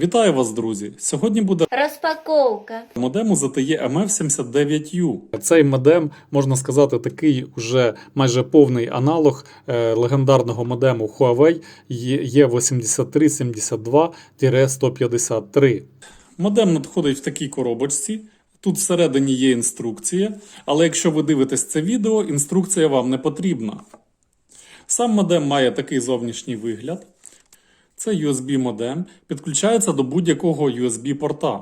Вітаю вас, друзі! Сьогодні буде Розпаковка. модем ZTE MF79U. Цей модем, можна сказати, такий уже майже повний аналог е, легендарного модему Huawei E8372-153. Модем надходить в такій коробочці. Тут всередині є інструкція, але якщо ви дивитесь це відео, інструкція вам не потрібна. Сам модем має такий зовнішній вигляд. Це USB модем, підключається до будь-якого USB порта.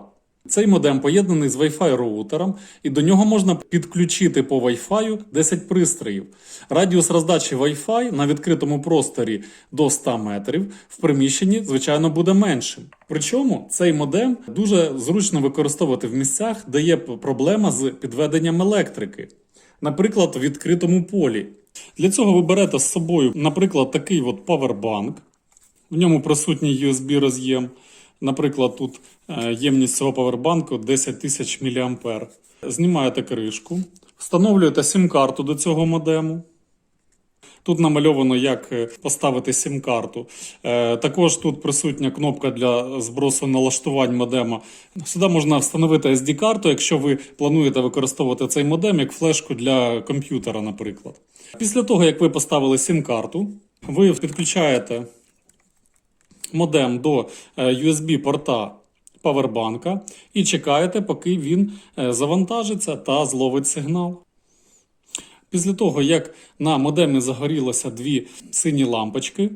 Цей модем поєднаний з Wi-Fi роутером, і до нього можна підключити по Wi-Fi 10 пристроїв. Радіус роздачі Wi-Fi на відкритому просторі до 100 метрів в приміщенні, звичайно, буде меншим. Причому цей модем дуже зручно використовувати в місцях, де є проблема з підведенням електрики, наприклад, в відкритому полі. Для цього ви берете з собою, наприклад, такий от павербанк. В ньому присутній USB роз'єм. Наприклад, тут е, ємність цього павербанку 10 тисяч мА. Знімаєте кришку, встановлюєте сім-карту до цього модему. Тут намальовано, як е, поставити сім-карту. Е, Також тут присутня кнопка для збросу налаштувань модема. Сюди можна встановити SD-карту, якщо ви плануєте використовувати цей модем як флешку для комп'ютера, наприклад. Після того, як ви поставили сім-карту, ви підключаєте модем до е, USB-порта павербанка і чекаєте, поки він е, завантажиться та зловить сигнал. Після того, як на модемі загорілося дві сині лампочки,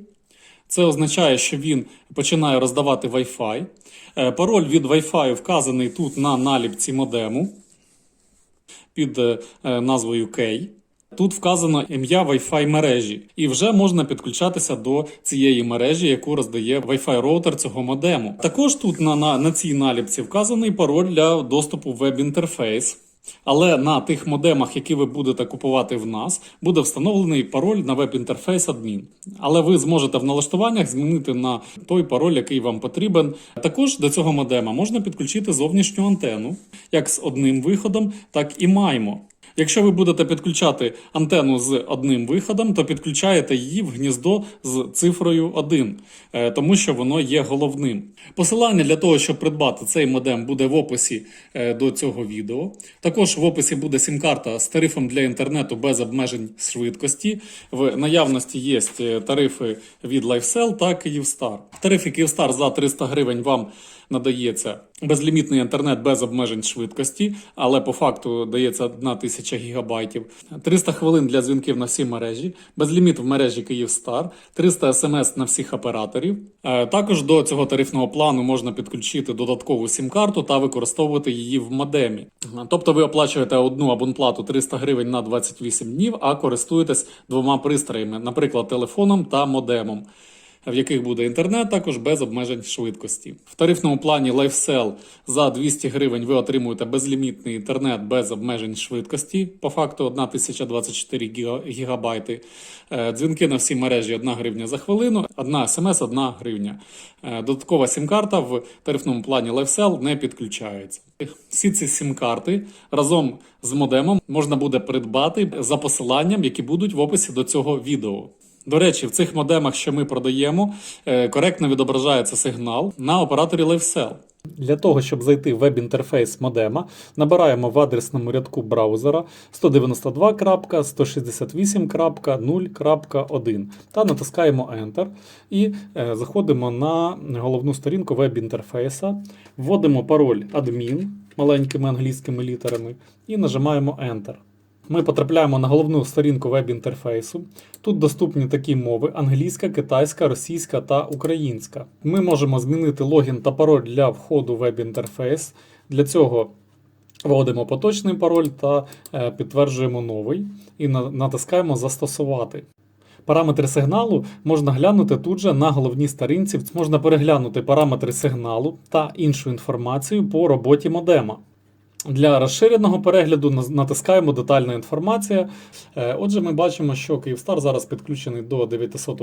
це означає, що він починає роздавати Wi-Fi. Е, Пароль від Wi-Fi вказаний тут на наліпці модему під назвою K. Тут вказано ім'я Wi-Fi мережі, і вже можна підключатися до цієї мережі, яку роздає Wi-Fi роутер цього модему. Також тут на, на, на цій наліпці вказаний пароль для доступу в веб-інтерфейс. Але на тих модемах, які ви будете купувати в нас, буде встановлений пароль на веб-інтерфейс адмін. Але ви зможете в налаштуваннях змінити на той пароль, який вам потрібен. Також до цього модема можна підключити зовнішню антенну, як з одним виходом, так і маємо. Якщо ви будете підключати антенну з одним виходом, то підключаєте її в гніздо з цифрою 1, е, тому що воно є головним. Посилання для того, щоб придбати цей модем, буде в описі е, до цього відео. Також в описі буде сім-карта з тарифом для інтернету без обмежень швидкості. В наявності є е, тарифи від LifeSell та. В тарифі Kyivstar за 300 гривень вам надається безлімітний інтернет без обмежень швидкості, але по факту дається 1000 гігабайтів, 300 хвилин для дзвінків на всі мережі, безліміт в мережі Київстар, 300 смс на всіх операторів. Е, Також до цього тарифного плану можна підключити додаткову сім-карту та використовувати її в модемі. Тобто ви оплачуєте одну абонплату 300 гривень на 28 днів, а користуєтесь двома пристроями, наприклад, телефоном та модемом в яких буде інтернет також без обмежень швидкості. В тарифному плані LifeSell за 200 гривень ви отримуєте безлімітний інтернет без обмежень швидкості, по факту 1024 гіга- гігабайти. Е, Дзвінки на всі мережі 1 гривня за хвилину, одна смс 1 гривня. Е, Додаткова сім-карта в тарифному плані LifeSell не підключається. Всі ці сім-карти разом з модемом можна буде придбати за посиланням, які будуть в описі до цього відео. До речі, в цих модемах, що ми продаємо, е, коректно відображається сигнал на операторі LiveSell. Для того, щоб зайти в веб-інтерфейс модема, набираємо в адресному рядку браузера 192.168.0.1 та натискаємо Enter і е, заходимо на головну сторінку веб-інтерфейса, вводимо пароль admin маленькими англійськими літерами і нажимаємо Enter. Ми потрапляємо на головну сторінку веб-інтерфейсу. Тут доступні такі мови: англійська, китайська, російська та українська. Ми можемо змінити логін та пароль для входу в веб-інтерфейс. Для цього вводимо поточний пароль та е, підтверджуємо новий і натискаємо Застосувати. Параметри сигналу можна глянути тут же на головній сторінці. Можна переглянути параметри сигналу та іншу інформацію по роботі модема. Для розширеного перегляду натискаємо детальна інформація. Е, Отже, ми бачимо, що Київстар зараз підключений до 900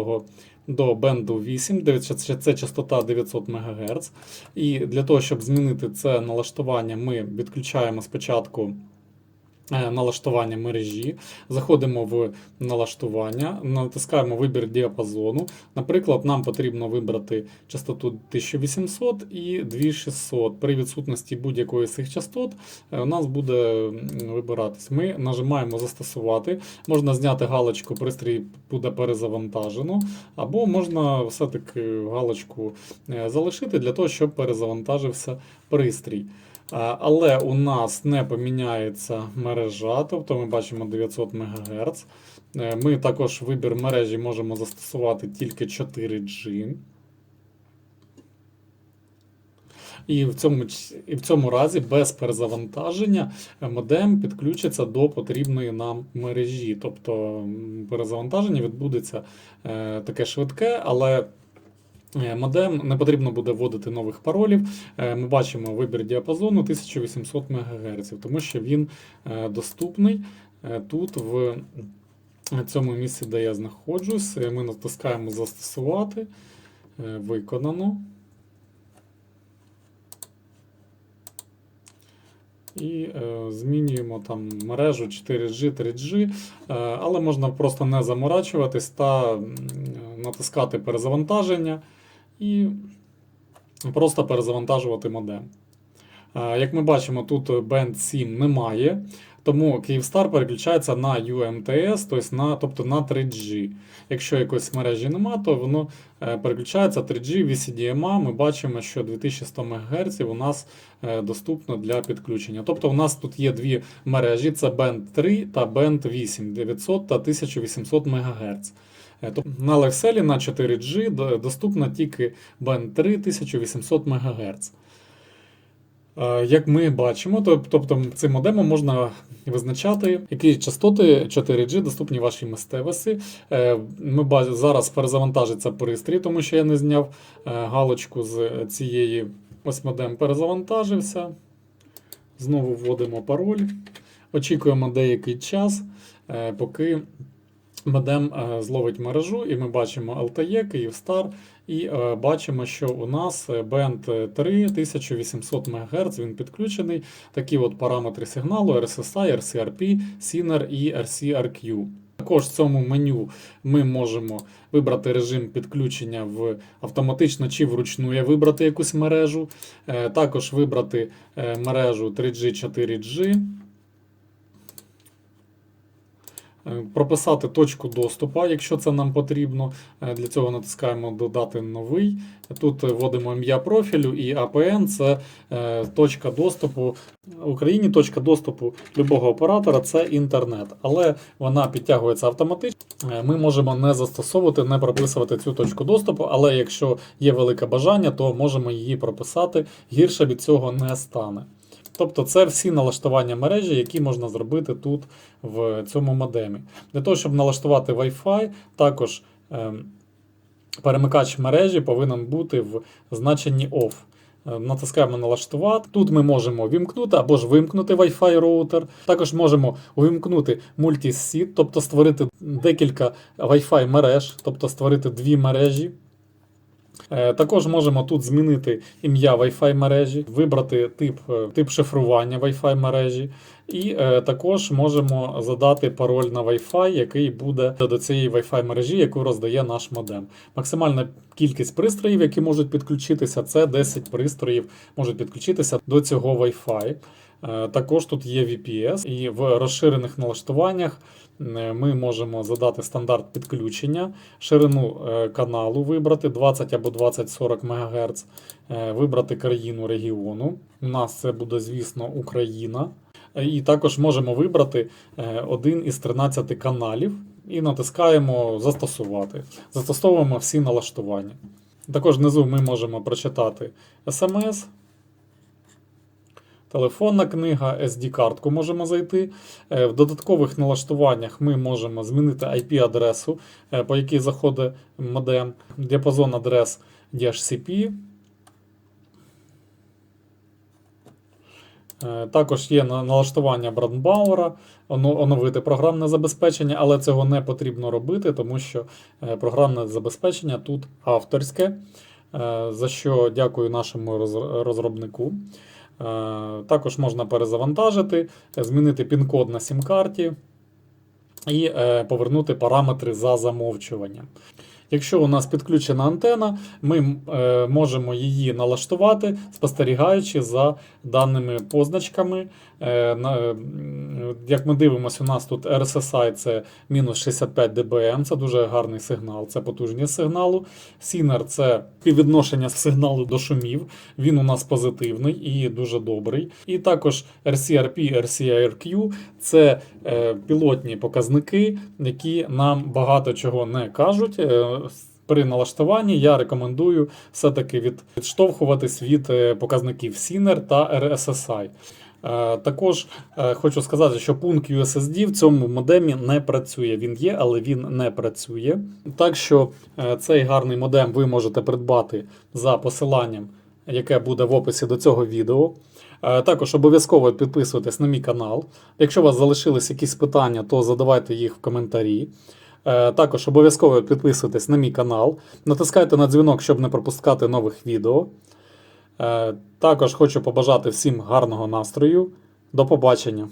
до бенду 8, дев'ять- це- частота 900 МГц. І для того, щоб змінити це налаштування, ми відключаємо спочатку налаштування мережі. Заходимо в налаштування, натискаємо вибір діапазону. Наприклад, нам потрібно вибрати частоту 1800 і 2600. При відсутності будь-якої з цих частот е, у нас буде вибиратись. Ми нажимаємо застосувати. Можна зняти галочку, пристрій буде перезавантажено, або можна все-таки галочку е, залишити для того, щоб перезавантажився пристрій. Але у нас не поміняється мережа, тобто ми бачимо 900 МГц. Е, Ми також вибір мережі можемо застосувати тільки 4G. І в цьому, і в цьому разі без перезавантаження е, модем підключиться до потрібної нам мережі. Тобто перезавантаження відбудеться е, таке швидке, але модем не потрібно буде вводити нових паролів. Е, Ми бачимо вибір діапазону 1800 МГц, тому що він е, доступний е, тут в цьому місці, де я знаходжусь. Е, Ми натискаємо застосувати. Е, Виконано. І е, змінюємо там мережу 4G, 3G, е, але можна просто не заморачуватись та натискати перезавантаження і просто перезавантажувати модем. Як ми бачимо, тут Band 7 немає, тому Kyivstar переключається на UMTS, тобто на, тобто на 3G. Якщо якоїсь мережі нема, то воно е, переключається 3G, VCDMA. Ми бачимо, що 2100 МГц у нас е, доступно для підключення. Тобто у нас тут є дві мережі: це Band 3 та Band 8, 900 та 1800 МГц. Е, на Lexel на 4G доступна тільки Band 3 1800 МГц. Е, Як ми бачимо, тобто цим модемом можна визначати, які частоти 4G доступні вашій місцевості. Е, Ми зараз перезавантажиться пристрій, тому що я не зняв галочку з цієї. Ось модем перезавантажився. Знову вводимо пароль. Очікуємо деякий час, поки модем е, зловить мережу, і ми бачимо LTE, Kyivstar, і е, бачимо, що у нас е, Band 3 1800 МГц, він підключений. Такі от параметри сигналу RSSI, RCRP, SINR і RCRQ. Також в цьому меню ми можемо вибрати режим підключення в автоматично чи вручну я вибрати якусь мережу. Також вибрати мережу 3G, 4G. Е, Прописати точку доступу, якщо це нам потрібно. Е, Для цього натискаємо Додати новий. Тут е, вводимо ім'я профілю і APN це е, точка доступу. В Україні точка доступу любого оператора це інтернет, але вона підтягується автоматично. Е, Ми можемо не застосовувати, не прописувати цю точку доступу, але якщо є велике бажання, то можемо її прописати. Гірше від цього не стане. Тобто це всі налаштування мережі, які можна зробити тут в цьому модемі. Для того, щоб налаштувати Wi-Fi, також ем, перемикач мережі повинен бути в значенні OFF. Е, Натискаємо налаштувати. Тут ми можемо вімкнути або ж вимкнути Wi-Fi роутер. Також можемо увімкнути мультісіт, тобто створити декілька Wi-Fi мереж, тобто створити дві мережі. Е, Також можемо тут змінити ім'я Wi-Fi мережі, вибрати тип, е, тип шифрування Wi-Fi мережі, і е, також можемо задати пароль на Wi-Fi, який буде до цієї Wi-Fi мережі, яку роздає наш модем. Максимальна кількість пристроїв, які можуть підключитися, це 10 пристроїв можуть підключитися до цього Wi-Fi. Е, Також тут є VPS, і в розширених налаштуваннях е, ми можемо задати стандарт підключення, ширину е, каналу вибрати 20 або 20-40 МГц, вибрати країну регіону. У нас це буде, звісно, Україна. І також можемо вибрати один із 13 каналів і натискаємо Застосувати. Застосовуємо всі налаштування. Також внизу ми можемо прочитати SMS, телефонна книга, SD-картку можемо зайти. Е, В додаткових налаштуваннях ми можемо змінити IP-адресу, е, по якій заходить модем, діапазон адрес DHCP. Е, Також є налаштування Брандбауера, оновити програмне забезпечення, але цього не потрібно робити, тому що програмне забезпечення тут авторське, за що дякую нашому розробнику. Також можна перезавантажити, змінити пін-код на сім-карті і е, повернути параметри за замовчуванням. Якщо у нас підключена антена, ми е, можемо її налаштувати, спостерігаючи за даними позначками. Е, на, м, як ми дивимося, у нас тут RSSI це мінус 65 dBm, це дуже гарний сигнал, це потужність сигналу. Сінер це співвідношення сигналу до шумів. Він у нас позитивний і дуже добрий. І також RCRP, RCRQ це е, пілотні показники, які нам багато чого не кажуть. При налаштуванні я рекомендую все-таки від, відштовхуватись від е, показників SINER та RSSI. Е, Також е, хочу сказати, що пункт USSD в цьому модемі не працює. Він є, але він не працює. Так що цей гарний модем ви можете придбати за посиланням, яке буде в описі до цього відео. Також обов'язково підписуйтесь на мій канал. Якщо у вас залишились якісь питання, то задавайте їх в коментарі. Е, Також обов'язково підписуйтесь на мій канал, натискайте на дзвінок, щоб не пропускати нових відео. Е, Також хочу побажати всім гарного настрою. До побачення!